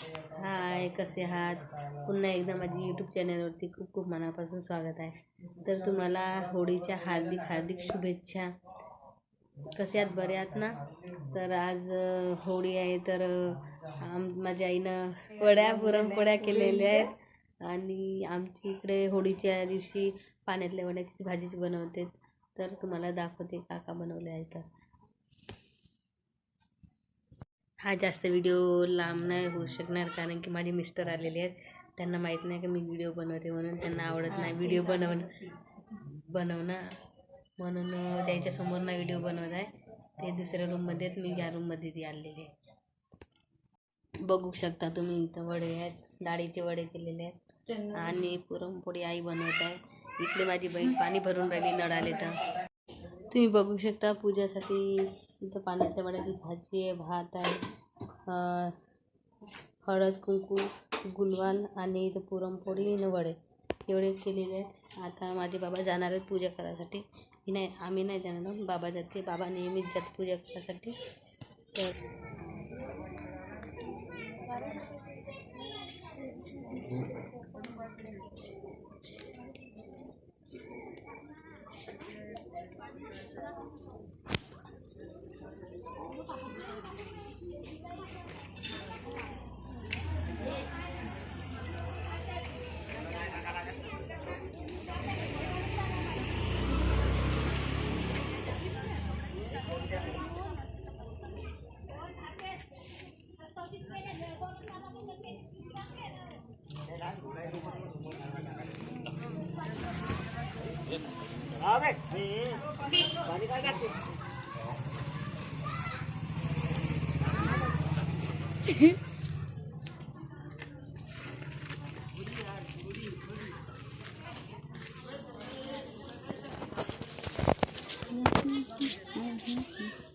हाय कसे आहात? पुन्हा एकदा माझी यूट्यूब चॅनलवरती खूप खूप मनापासून स्वागत आहे. तर तुम्हाला होळीच्या हार्दिक हार्दिक शुभेच्छा. कसे आहात? बरे आहात ना? तर आज होळी आहे तर आम माझ्या आईनं वड्या पुरणपोळ्या केलेल्या आहेत. आणि आमची इकडे होळीच्या दिवशी पाण्यातल्या वड्याची भाजीच बनवते. तर तुम्हाला दाखवते काका बनवले आहे तर हा जास्त व्हिडिओ लांब नाही होऊ शकणार कारण की माझे मिस्टर आलेले आहेत. त्यांना माहीत नाही की मी व्हिडिओ बनवते म्हणून त्यांना आवडत नाही व्हिडिओ बनवणं. बनवणं. म्हणून त्यांच्यासमोर ना व्हिडिओ बनवत आहे. ते दुसऱ्या रूममध्ये आहेत. मी या रूममध्ये ती आणलेली आहे. बघू शकता तुम्ही इथं वडे आहेत. डाळीचे वडे केलेले आहेत. आणि पुरणपोळी आई बनवत आहे. इकडे माझी बहीण पाणी भरून राहिली नळ आले तर तुम्ही बघू शकता पूजासाठी इथं पाण्याच्या वड्याची भाजी आहे भात आहे हळद कुंकू गुलवान आणि इथं पुरणपोळी आणि वडे. एवढे केलेले आहेत. आता माझे बाबा जाणार आहेत पूजा करायसाठी. मी नाही आम्ही नाही जाणार बाबा जाते बाबा नेहमीच जात पूजा करायसाठी. तर Awet. Balik agak. Mm-hmm. mm-hmm. mm-hmm.